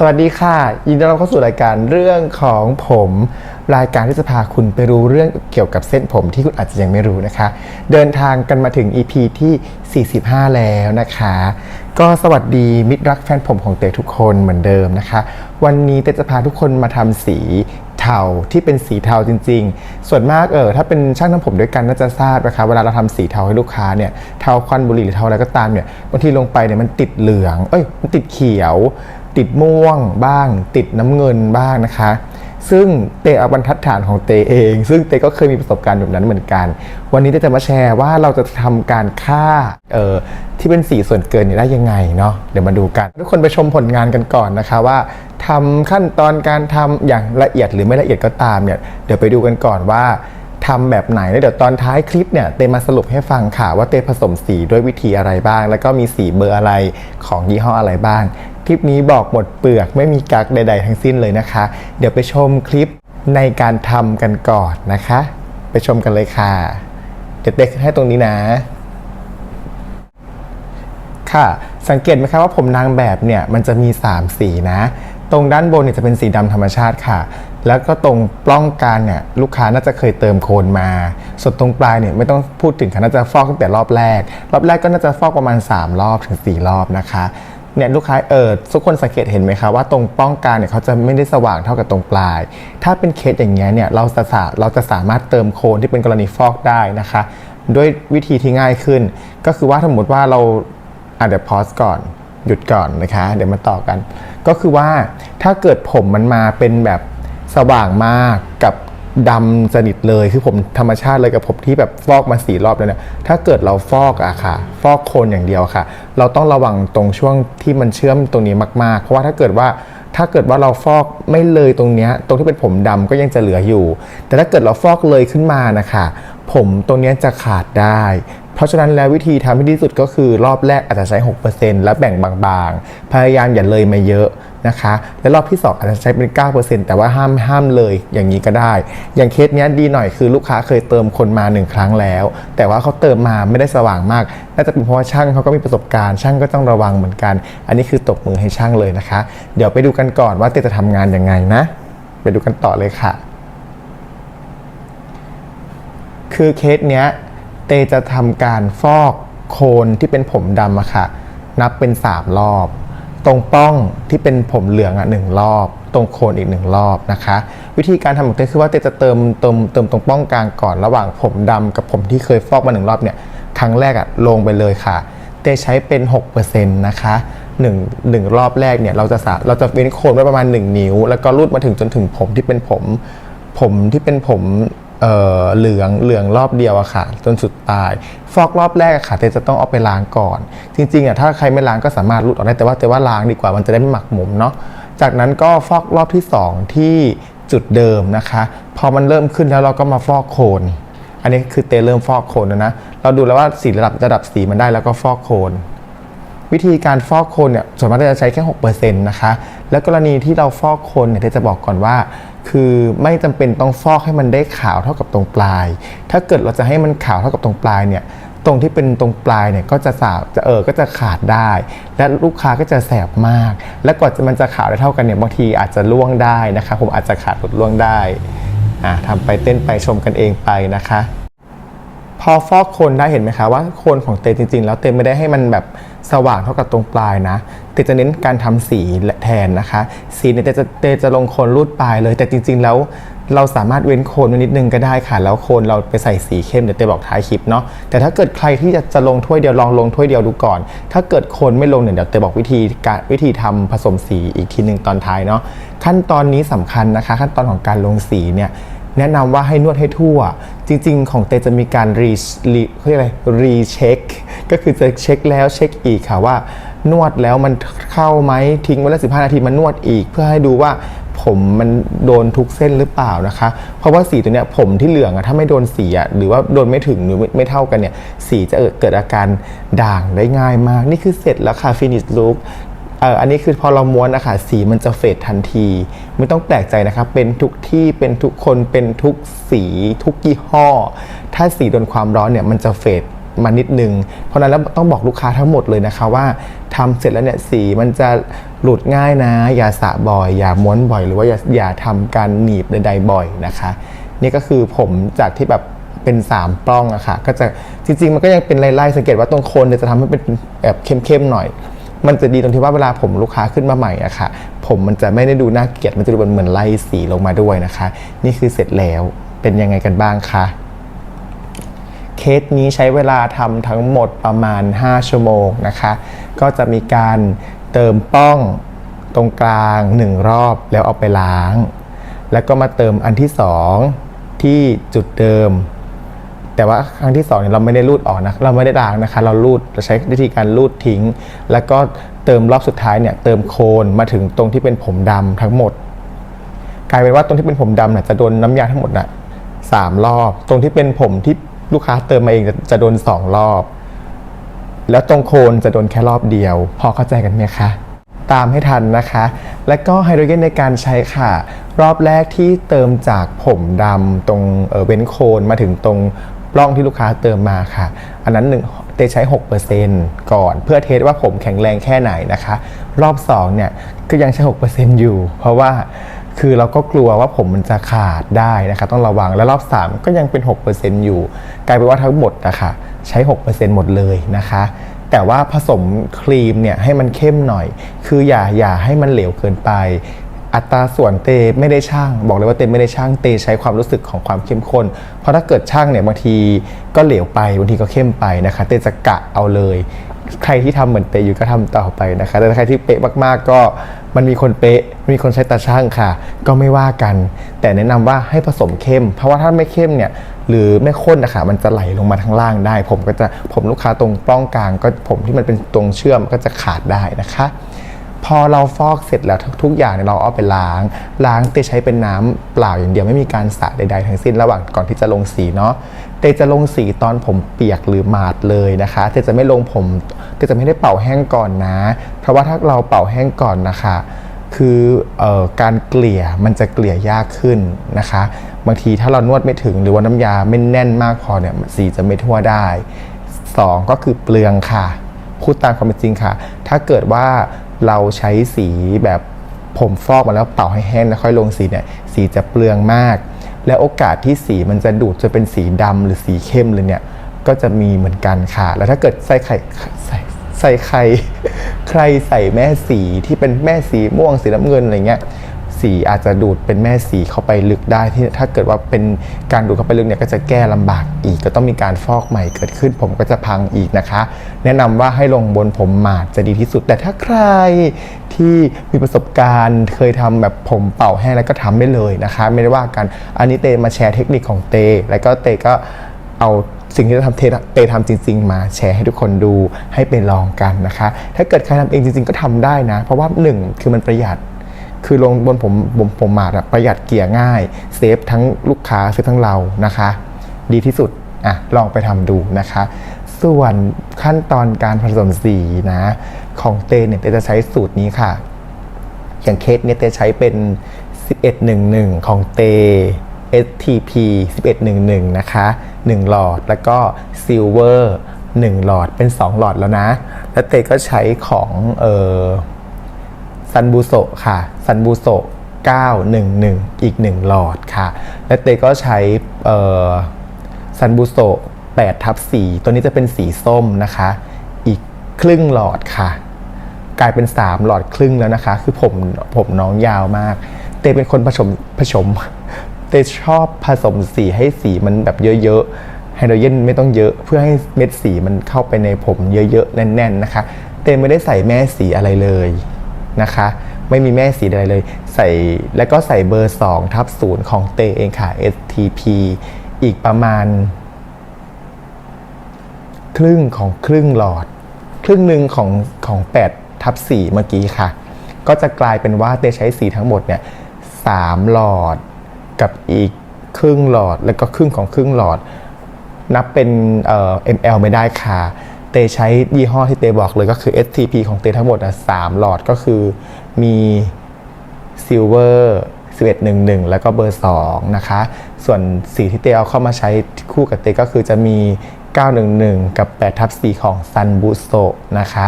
สวัสดีค่ะ ยินดีต้อนรับเข้าสู่รายการเรื่องของผม รายการที่จะพาคุณไปรู้เรื่องเกี่ยวกับเส้นผมที่คุณอาจจะยังไม่รู้นะคะ เดินทางกันมาถึง EP ที่ 45 แล้วนะคะ ก็สวัสดีมิตรรักแฟนผมของเตทุกคนเหมือนเดิมนะคะ วันนี้เตจะพาทุกคนมาทำสีเทาที่เป็นสีเทาจริง ๆ ส่วนมากเออถ้าเป็นช่างทำผมด้วยกันน่าจะทราบนะคะ เวลาเราทำสีเทาให้ลูกค้าเนี่ยเทาควันบุหรี่หรือเทาอะไรก็ตามเนี่ยบางทีลงไปเนี่ยมันติดเหลือง เอ้ยมันติดเขียว ติดม่วงบ้าง ติดน้ำเงินบ้างนะคะ ซึ่งเตเอาบรรทัดฐานของเตเอง ซึ่งเตก็เคยมีประสบการณ์แบบนั้นเหมือนกัน วันนี้เตจะมาแชร์ว่าเราจะทำการฆ่าเอ่อที่เป็นสีส่วนเกินได้ยังไงเนาะเดี๋ยวมาดูกัน ทุกคนไปชมผลงานกันก่อนนะคะว่าทำขั้นตอนการทำอย่างละเอียดหรือไม่ละเอียดก็ตามเนี่ยเดี๋ยวไปดูกันก่อนว่า ทำแบบไหนแล้วเดี๋ยวตอนท้ายคลิปเนี่ยเตมาสรุปให้ฟังค่ะว่าเตผสมสีด้วยวิธีอะไรบ้าง แล้วก็มีสีเบอร์อะไรของยี่ห้ออะไรบ้าง คลิปนี้บอกหมดเปลือกไม่มีกักใด ๆ ทั้งสิ้นเลยนะคะ เดี๋ยวไปชมคลิปในการทำกันก่อนนะคะ ไปชมกันเลยค่ะเดี๋ยวเตให้ตรงนี้นะค่ะสังเกตไหมครับว่าผมนางแบบเนี่ยมันจะมี 3 สีนะ ตรงด้านบนเนี่ยจะเป็นสีดำธรรมชาติค่ะ แล้วก็ตรงปล้องกลางเนี่ยลูกค้าน่าจะเคยเติมโคนมา ส่วนตรงปลายเนี่ยไม่ต้องพูดถึงค่ะน่าจะฟอกตั้งแต่รอบแรก รอบแรกก็น่าจะฟอกประมาณ 3 รอบถึง 4 รอบนะคะเนี่ยลูกค้าเออทุกคนสังเกตเห็นไหมคะว่าตรงป้องกลางเนี่ยเขาจะไม่ได้สว่างเท่ากับตรงปลาย ถ้าเป็นเคสอย่างเงี้ยเนี่ยเราจะสาเราจะสามารถเติมโคนที่เป็นกรณีฟอกได้นะคะ ด้วยวิธีที่ง่ายขึ้น ก็คือว่าสมมติว่าเราอะเดี๋ยวพอสก่อนหยุดก่อนนะคะ เดี๋ยวมาต่อกัน ก็คือว่าถ้าเกิดผมมันมาเป็นแบบ สว่างมากกับดำสนิทเลยคือผมธรรมชาติเลยกับผมที่แบบฟอกมาสี่รอบแล้วเนี่ยถ้าเกิดเราฟอกอะค่ะ ฟอกโคนอย่างเดียวค่ะ เราต้องระวังตรงช่วงที่มันเชื่อมตรงนี้มาก ๆ เพราะว่าถ้าเกิดว่าถ้าเกิดว่าเราฟอกไม่เลยตรงเนี้ยตรงที่เป็นผมดำก็ยังจะเหลืออยู่ แต่ถ้าเกิดเราฟอกเลยขึ้นมานะคะ ผมตรงเนี้ยจะขาดได้ เพราะฉะนั้นแล้ววิธีทำให้ดีสุดก็คือรอบแรกอาจจะใช้ 6%แล้วแบ่งบางๆ พยายามอย่าเลยมาเยอะนะคะ และรอบที่ 2 อาจจะใช้เป็น 9%แต่ว่าห้ามห้ามเลยอย่างนี้ก็ได้ อย่างเคสนี้ดีหน่อยคือลูกค้าเคยเติมคนมา 1 ครั้งแล้ว แต่ว่าเขาเติมมาไม่ได้สว่างมาก น่าจะเป็นเพราะว่าช่างเขาก็มีประสบการณ์ช่างก็ต้องระวังเหมือนกัน อันนี้คือตบมือให้ช่างเลยนะคะ เดี๋ยวไปดูกันก่อนว่าเตจะทำงานยังไงนะ ไปดูกันต่อเลยค่ะ คือเคสเนี้ย เตจะทำการฟอกโคนที่เป็นผมดำอะค่ะ นับเป็น 3 รอบ ตรงป้องที่เป็นผมเหลืองอะหนึ่งรอบ ตรงโคนอีกหนึ่งรอบนะคะ วิธีการทำของเตคือว่าเตจะเติมเติมเติมตรงป้องกลางก่อนระหว่างผมดำกับผมที่เคยฟอกมาหนึ่งรอบเนี่ยครั้งแรกอะลงไปเลยค่ะ เตใช้เป็น 6%นะคะหนึ่งหนึ่งรอบแรกเนี่ยเราจะสาเราจะเว้นโคนไว้ประมาณ 1 นิ้ว แล้วก็รูดมาถึงจนถึงผมที่เป็นผม ผมที่เป็นผม เเหลืองเหลืองรอบเดียวอะค่ะ จนสุดปลาย ฟอกรอบแรกอะค่ะเตจะต้องเอาไปล้างก่อน จริงๆอะถ้าใครไม่ล้างก็สามารถรูดออกได้แต่ว่าแต่ว่าล้างดีกว่ามันจะได้ไม่หมักหมมเนาะจากนั้นก็ฟอกรอบที่ 2 ที่จุดเดิมนะคะ พอมันเริ่มขึ้นแล้วเราก็มาฟอกโคน อันนี้คือเตเริ่มฟอกโคนแล้วนะเราดูแล้วว่าสีระดับระดับสีมันได้แล้วก็ฟอกโคนวิธีการฟอกโคนเนี่ยส่วนมากจะใช้แค่6%นะคะ แล้วกรณีที่เราฟอกโคนเนี่ยเดี๋ยวจะบอกก่อนว่า คือไม่จำเป็นต้องฟอกให้มันได้ขาวเท่ากับตรงปลาย ถ้าเกิดเราจะให้มันขาวเท่ากับตรงปลายเนี่ย ตรงที่เป็นตรงปลายเนี่ยก็จะสาวจะเออก็จะขาดได้ และลูกค้าก็จะแสบมาก และกว่าจะมันจะขาวได้เท่ากันเนี่ยบางทีอาจจะล่วงได้นะคะ ผมอาจจะขาดหลุดล่วงได้อ่าทำไปเต้นไปชมกันเองไปนะคะ พอฟอกโคนได้เห็นไหมคะว่าโคนของเตจริง ๆ แล้วเตไม่ได้ให้มันแบบสว่างเท่ากับตรงปลายนะเตจะเน้นการทำสีแทนนะคะ สีเนี่ยเตจะเตจะลงโคนรูดปลายเลย แต่จริง ๆ แล้วเราสามารถเว้นโคนไว้นิดนึงก็ได้ค่ะ แล้วโคนเราไปใส่สีเข้มเดี๋ยวเตบอกท้ายคลิปเนาะแต่ถ้าเกิดใครที่จะจะลงถ้วยเดียวลองลงถ้วยเดียวดูก่อน ถ้าเกิดโคนไม่ลงเนี่ยเดี๋ยวเตบอกวิธีการวิธีทำผสมสีอีกทีหนึ่งตอนท้ายเนาะขั้นตอนนี้สำคัญนะคะ ขั้นตอนของการลงสีเนี่ย แนะนำว่าให้นวดให้ทั่ว จริง ๆ ของเตจะมีการรีรีเรียกอะไรรีเช็คก็คือจะเช็คแล้วเช็คอีกค่ะว่า นวดแล้วมันเข้าไหมทิ้งไว้แล้วสินาทีมันนวดอีก เพื่อให้ดูว่าผมมันโดนทุกเส้นหรือเปล่านะคะ เพราะว่าสีตัวเนี้ยผมที่เหลืองอะถ้าไม่โดนสีอะหรือว่าโดนไม่ถึงหรือไม่ไมเท่ากันเนี่ยสีจะเกิดอาการด่างได้ง่ายมาก นี่คือเสร็จแล้วค่ะ finish look เอออันนี้คือพอเราม้วนนะคะสีมันจะเฟดทันที ไม่ต้องแปลกใจนะครับ เป็นทุกที่เป็นทุกคนเป็นทุกสี ทุกยี่ห้อ ถ้าสีโดนความร้อนเนี่ยมันจะเฟดมานิดนึง เพราะนั้นแล้วต้องบอกลูกค้าทั้งหมดเลยนะคะว่าทำเสร็จแล้วเนี่ยสีมันจะหลุดง่ายนะ อย่าสะบ่อย อย่าม้วนบ่อย หรือว่าอย่าอย่าทำการหนีบใดๆบ่อยนะคะ นี่ก็คือผมจากที่แบบเป็น3ปล้องอะค่ะก็จะจริงๆ มันก็ยังเป็นไล่ๆสังเกตว่าตรงโคนเนี่ยจะทำให้เป็นแบบเข้มๆหน่อย มันจะดีตรงที่ว่าเวลาผมลูกค้าขึ้นมาใหม่อะค่ะ ผมมันจะไม่ได้ดูน่าเกลียด มันจะดูเหมือนไล่สีลงมาด้วยนะคะ นี่คือเสร็จแล้วเป็นยังไงกันบ้างคะเคสนี้ใช้เวลาทำทั้งหมดประมาณ 5 ชั่วโมงนะคะ ก็จะมีการเติมป้องตรงกลาง 1 รอบแล้วเอาไปล้าง แล้วก็มาเติมอันที่ 2 ที่จุดเดิม แต่ว่าครั้งที่2เนี่ยเราไม่ได้รูดออกนะเราไม่ได้ล้างนะคะ เรารูดเราใช้วิธีการรูดทิ้ง แล้วก็เติมรอบสุดท้ายเนี่ยเติมโคนมาถึงตรงที่เป็นผมดำทั้งหมด กลายเป็นว่าตรงที่เป็นผมดำเนี่ยจะโดนน้ำยาทั้งหมดน่ะสามรอบ ตรงที่เป็นผมที่ลูกค้าเติมมาเองจะจะโดนสองรอบ แล้วตรงโคนจะโดนแค่รอบเดียว พอเข้าใจกันไหมคะตามให้ทันนะคะ และก็ไฮโดรเจนในการใช้ค่ะ รอบแรกที่เติมจากผมดำตรงเออเว้นโคนมาถึงตรง ปล้องที่ลูกค้าเติมมาค่ะ อันนั้นหนึ่งเตใช้ 6%ก่อน เพื่อเทสว่าผมแข็งแรงแค่ไหนนะคะ รอบ2เนี่ยก็ยังใช้ 6%อยู่ เพราะว่าคือเราก็กลัวว่าผมมันจะขาดได้นะคะต้องระวังแล้วรอบ 3 ก็ยังเป็น 6%อยู่ กลายเป็นว่าทั้งหมดนะคะใช้ 6%หมดเลยนะคะ แต่ว่าผสมครีมเนี่ยให้มันเข้มหน่อย คืออย่าอย่าให้มันเหลวเกินไป อัตราส่วนเตไม่ได้ช่าง บอกเลยว่าเตไม่ได้ช่างเตใช้ความรู้สึกของความเข้มข้น เพราะถ้าเกิดช่างเนี่ยบางทีก็เหลวไปบางทีก็เข้มไปนะคะ เตจะกะเอาเลย ใครที่ทำเหมือนเตอยู่ก็ทำต่อไปนะคะ แต่ถ้าใครที่เป๊ะมากๆก็มันมีคนเป๊ะมีคนใช้ตาช่างค่ะ ก็ไม่ว่ากัน แต่แนะนำว่าให้ผสมเข้ม เพราะว่าถ้าไม่เข้มเนี่ยหรือไม่ข้นนะคะมันจะไหลลงมาทางล่างได้ ผมก็จะผมลูกค้าตรงปล้องกลางก็ผมที่มันเป็นตรงเชื่อมก็จะขาดได้นะคะ พอเราฟอกเสร็จแล้วทุกอย่างเราเอาไปล้าง ล้างเตใช้เป็นน้ำเปล่าอย่างเดียวไม่มีการสระใดๆทั้งสิ้นระหว่างก่อนที่จะลงสีเนาะเตจะลงสีตอนผมเปียกหรือหมาดเลยนะคะเตจะไม่ลงผมเตจะไม่ได้เป่าแห้งก่อนนะ เพราะว่าถ้าเราเป่าแห้งก่อนนะคะคือออการเกลี่ยมันจะเกลี่ยยากขึ้นนะคะ บางทีถ้าเรานวดไม่ถึงหรือว่าน้ำยาไม่แน่นมากพอเนี่ยสีจะไม่ทั่วได้สองก็คือเปลืองค่ะ พูดตามความเป็นจริงค่ะ ถ้าเกิดว่า เราใช้สีแบบผมฟอกมาแล้วเป่าให้แห้งแล้วค่อยลงสีเนี่ยสีจะเปลืองมาก และโอกาสที่สีมันจะดูดจะเป็นสีดำหรือสีเข้มเลยเนี่ยก็จะมีเหมือนกันค่ะ แล้วถ้าเกิดใส่ไข่ใส่ใส่ไข่ใครใส่แม่สีที่เป็นแม่สีม่วงสีน้ำเงินอะไรเงี้ย สีอาจจะดูดเป็นแม่สีเข้าไปลึกได้ที่ถ้าเกิดว่าเป็นการดูดเข้าไปลึกเนี่ยก็จะแก้ลำบากอีก ก็ต้องมีการฟอกใหม่เกิดขึ้น ผมก็จะพังอีกนะคะ แนะนำว่าให้ลงบนผมหมาดจะดีที่สุด แต่ถ้าใครที่มีประสบการณ์เคยทำแบบผมเป่าแห้งแล้วก็ทำได้เลยนะคะ ไม่ได้ว่ากันอันนี้เตมาแชร์เทคนิคของเต แล้วก็เตก็เอาสิ่งที่เราทำเทเตทำจริง ๆ มาแชร์ให้ทุกคนดูให้ไปลองกันนะคะ ถ้าเกิดใครทำเองจริง ๆ ก็ทำได้นะ เพราะว่าหนึ่งคือมันประหยัด คือลงบนผมผมผมหมาดประหยัดเกียร์ง่ายเซฟทั้งลูกค้าเซฟทั้งเรานะคะ ดีที่สุดอะลองไปทำดูนะคะ ส่วนขั้นตอนการผสมสีนะของเตเนี่ยเตจะใช้สูตรนี้ค่ะ อย่างเคสเนี่ยเตใช้เป็น 1111 ของเต STP 1111 นะคะ 1 หลอดแล้วก็ Silver 1หลอดเป็น 2 หลอดแล้วนะ แล้วเตก็ใช้ของเออ ซันบูโซค่ะซันบูโซ911 อีก 1 หลอดค่ะ และเตก็ใช้ซันบูโซ8ทับ4ตัวนี้จะเป็นสีส้มนะคะ อีกครึ่งหลอดค่ะ กลายเป็น 3 หลอดครึ่งแล้วนะคะ คือผมผมน้องยาวมาก เตเป็นคนผสมผสม เตชอบผสมสีให้สีมันแบบเยอะๆไฮโดรเจนไม่ต้องเยอะเพื่อให้เม็ดสีมันเข้าไปในผมเยอะๆ แน่นๆนะคะ เตไม่ได้ใส่แม่สีอะไรเลย นะคะ ไม่มีแม่สีอะไรเลย ใส่แล้วก็ใส่เบอร์2ทับศูนย์ของเตเองค่ะ STP อีกประมาณ ครึ่งของครึ่งหลอด ครึ่งหนึ่งของของ8ทับ4เมื่อกี้ค่ะ ก็จะกลายเป็นว่าเตใช้สีทั้งหมดเนี่ยสามหลอดกับอีกครึ่งหลอด แล้วก็ครึ่งของครึ่งหลอด นับเป็นเอ่อ ml ไม่ได้ค่ะ เตใช้ยี่ห้อที่เตบอกเลยก็คือ STP ของเตทั้งหมดอะสามหลอดก็คือมี Silver 1111 แล้วก็เบอร์ 2 นะคะ ส่วนสีที่เตเอาเข้ามาใช้คู่กับเตก็คือจะมี 911 กับ8ทับ4ของ Sun b o o s t นะคะ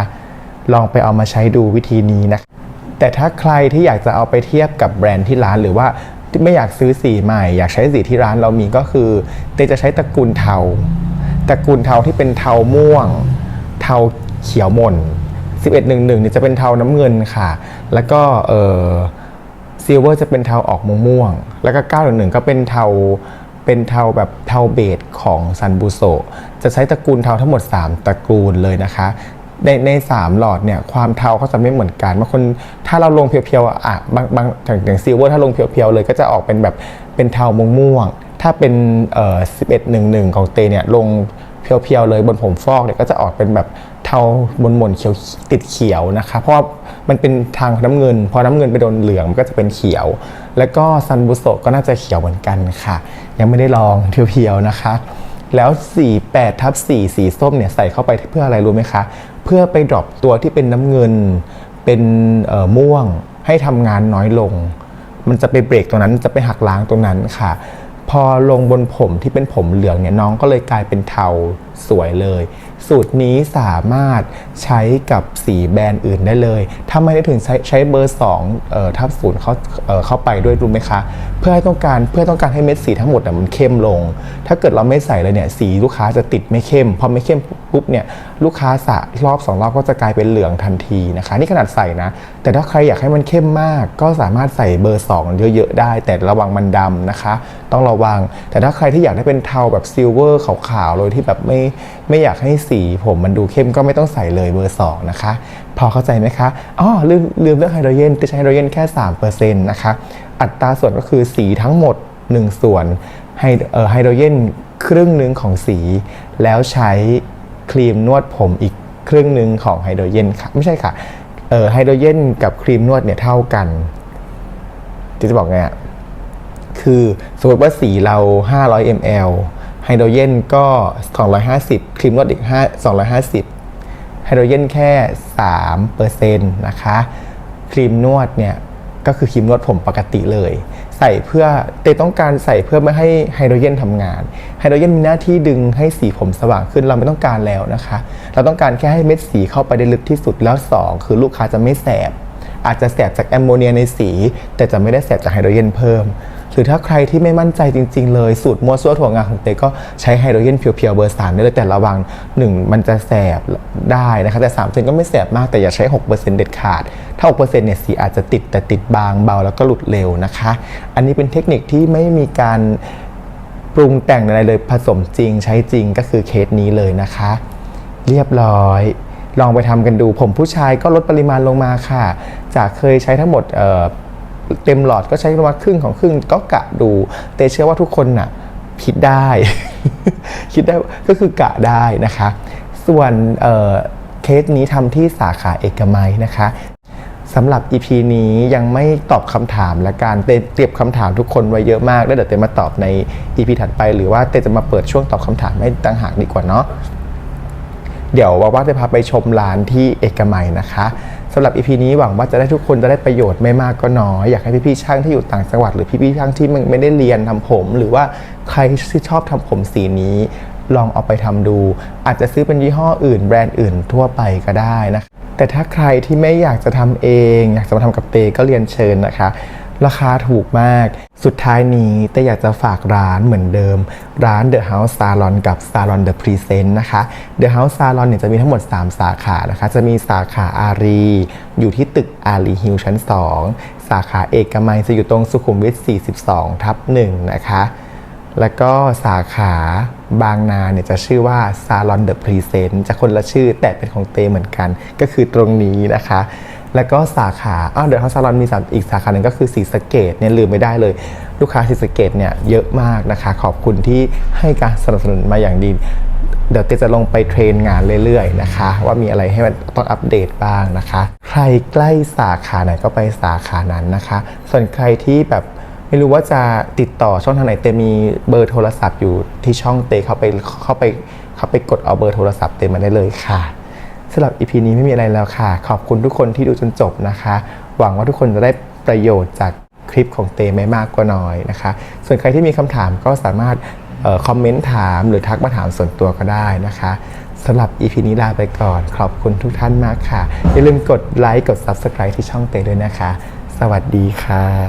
ลองไปเอามาใช้ดูวิธีนี้นะ แต่ถ้าใครที่อยากจะเอาไปเทียบกับแบรนด์ที่ร้านหรือว่าไม่อยากซื้อสีใหม่ อยากใช้สีที่ร้านเรามีก็คือ เตจะใช้ตระกูลเทา ตระกูลเทาที่เป็นเทาม่วง เทาเขียวหม่น1111เนี่ยจะเป็นเทาน้ำเงินค่ะ แล้วก็เออซิลเวอร์จะเป็นเทาออกม่วงๆแล้วก็911ก็เป็นเทาเป็นเทาแบบเทาเบจของซันบูโซจะใช้ตระกูลเทาทั้งหมด 3 ตระกูลเลยนะคะ ในในสามหลอดเนี่ยความเทาเขาจะไม่เหมือนกันบางคนถ้าเราลงเพียวๆอะบางบางอย่างอย่างซิลเวอร์ถ้าลงเพียวๆเลยก็จะออกเป็นแบบเป็นเทาม่วงๆ ถ้าเป็นเอ่อ1111 ของเตเนี่ยลงเพียวๆเลยบนผมฟอกเนี่ยก็จะออกเป็นแบบเทาบนหม่นเขียวติดเขียวนะคะ เพราะว่ามันเป็นทางน้ำเงิน พอน้ำเงินไปโดนเหลืองมันก็จะเป็นเขียว แล้วก็ซันบุโซก็น่าจะเขียวเหมือนกันค่ะ ยังไม่ได้ลองเพียวๆนะคะ แล้ว 48ทับ4สีส้มเนี่ยใส่เข้าไปเพื่ออะไรรู้ไหมคะ เพื่อไปดรอปตัวที่เป็นน้ำเงินเป็นม่วงให้ทำงานน้อยลง มันจะไปเบรกตรงนั้นจะไปหักล้างตรงนั้นค่ะ พอลงบนผมที่เป็นผมเหลืองเนี่ยน้องก็เลยกลายเป็นเทา สวยเลย สูตรนี้สามารถใช้กับสีแบรนด์อื่นได้เลยถ้าไม่ได้ถึงใช้ใช้เบอร์2เอ่อทับศูนย์เข้าเอ่อเข้าไปด้วยรู้ไหมคะ เพื่อให้ต้องการเพื่อต้องการให้เม็ดสีทั้งหมดมันเข้มลง ถ้าเกิดเราไม่ใส่เลยเนี่ยสีลูกค้าจะติดไม่เข้ม พอไม่เข้มปุ๊บเนี่ยลูกค้าสระรอบสองรอบก็จะกลายเป็นเหลืองทันทีนะคะ นี่ขนาดใส่นะ แต่ถ้าใครอยากให้มันเข้มมากก็สามารถใส่เบอร์2เยอะๆได้ แต่ระวังมันดำนะคะ ต้องระวัง แต่ถ้าใครที่อยากได้เป็นเทาแบบซิลเวอร์ขาวๆเลยที่แบบไม่ไม่อยากให้สีผมมันดูเข้มก็ไม่ต้องใส่เลยเบอร์ 2 นะคะ พอเข้าใจไหมคะอ๋อลืมลืมเรื่องไฮโดรเจนจะใช้ไฮโดรเจนแค่3%นะคะ อัตราส่วนก็คือสีทั้งหมด 1 ส่วนไฮเอ่อไฮโดรเจนครึ่งหนึ่งของสี แล้วใช้ครีมนวดผมอีกครึ่งหนึ่งของไฮโดรเจนค่ะไม่ใช่ค่ะเออไฮโดรเจนกับครีมนวดเนี่ยเท่ากันจะบอกไงอะคือสมมติว่าสีเรา 500 ml ไฮโดรเจนก็ 250 ครีมนวดอีก 5 250 ไฮโดรเจนแค่3%นต์นะคะ ครีมนวดเนี่ยก็คือครีมนวดผมปกติเลย ใส่เพื่อเตต้องการใส่เพื่อไม่ให้ไฮโดรเจนทำงาน ไฮโดรเจนมีหน้าที่ดึงให้สีผมสว่างขึ้นเราไม่ต้องการแล้วนะคะ เราต้องการแค่ให้เม็ดสีเข้าไปได้ลึกที่สุดแล้ว 2 คือลูกค้าจะไม่แสบ อาจจะแสบจากแอมโมเนียในสี แต่จะไม่ได้แสบจากไฮโดรเจนเพิ่ม รือถ้าใครที่ไม่มั่นใจจริง ๆ เลย สูตรมัวซั่วถั่วงาของเตก็ใช้ไฮโดรเจนเพียวๆเบอร์สามได้เลยแต่ระวัง1มันจะแสบได้นะคะแต่3เซนก็ไม่แสบมากแต่อย่าใช้6%เปอร์เซ็นต์เด็ดขาด ถ้า6%เนี่ยสีอาจจะติดแต่ติดบางเบาแล้วก็หลุดเร็วนะคะ อันนี้เป็นเทคนิคที่ไม่มีการปรุงแต่งอะไรเลยผสมจริงใช้จริงก็คือเคสนี้เลยนะคะ เรียบร้อยลองไปทำกันดูผมผู้ชายก็ลดปริมาณลงมาค่ะ จากเคยใช้ทั้งหมด เต็มหลอดก็ใช้ประมาณครึ่งของครึ่งก็กะดูแต่เชื่อว่าทุกคนน่ะคิดได้ คิดได้ก็คือกะได้นะคะ ส่วนเเคสนี้ทำที่สาขาเอกมัยนะคะสำหรับ EP นี้ยังไม่ตอบคำถามและการเตเตรียมคำถามทุกคนไว้เยอะมากแล้วเดี๋ยวเตมาตอบใน EP ถัดไป หรือว่าเตจะมาเปิดช่วงตอบคำถามให้ต่างหากดีกว่าเนาะเดี๋ยวว่าว่าจะพาไปชมร้านที่เอกมัยนะคะ สำหรับ EP นี้หวังว่าจะได้ทุกคนจะได้ประโยชน์ไม่มากก็น้อย อยากให้พี่ๆช่างที่อยู่ต่างจังหวัด หรือพี่ๆช่างที่ไม่ได้เรียนทำผม หรือว่าใครที่ชอบทำผมสีนี้ ลองเอาไปทำดู อาจจะซื้อเป็นยี่ห้ออื่นแบรนด์อื่นทั่วไปก็ได้นะแต่ถ้าใครที่ไม่อยากจะทำเอง อยากจะมาทำกับเตก็เรียนเชิญนะคะ ราคาถูกมาก สุดท้ายนี้แต่อยากจะฝากร้านเหมือนเดิม ร้าน The House Salon กับ Salon The Present นะคะ The House Salon เนี่ยจะมีทั้งหมด 3 สาขานะคะ จะมีสาขาอารี อยู่ที่ตึกอารีฮิลชั้น 2 สาขาเอกมัยจะอยู่ตรงสุขุมวิท 42 ทับ1นะคะ แล้วก็สาขาบางนาเนี่ยจะชื่อว่า Salon The Present จะคนละชื่อแต่เป็นของเตเหมือนกัน ก็คือตรงนี้นะคะ แล้วก็สาขาอ้าวเดี๋ยวเขาซาลอนมีสาอีกสาขาหนึ่งก็คือสีสเกตเนี่ยลืมไม่ได้เลย ลูกค้าสีสเกตเนี่ยเยอะมากนะคะ ขอบคุณที่ให้การสนับสนุนมาอย่างดี เดี๋ยวเตจะลงไปเทรนงานเรื่อยๆนะคะ ว่ามีอะไรให้มันต้องอัปเดตบ้างนะคะ ใครใกล้สาขาไหนก็ไปสาขานั้นนะคะ ส่วนใครที่แบบไม่รู้ว่าจะติดต่อช่องทางไหนเตมีเบอร์โทรศัพท์อยู่ที่ช่องเตเข้าไปเข้าไปเข้าไปกดเอาเบอร์โทรศัพท์เตมาได้เลยค่ะ สำหรับ EP นี้ไม่มีอะไรแล้วค่ะ ขอบคุณทุกคนที่ดูจนจบนะคะ หวังว่าทุกคนจะได้ประโยชน์จากคลิปของเตไม่มากก็น้อยนะคะ ส่วนใครที่มีคำถามก็สามารถออคอมเมนต์ถามหรือทักมาถามส่วนตัวก็ได้นะคะสำหรับ EP นี้ลาไปก่อน ขอบคุณทุกท่านมากค่ะ อย่าลืมกดไลค์กด Subscribe ที่ช่องเตด้วยนะคะ สวัสดีค่ะ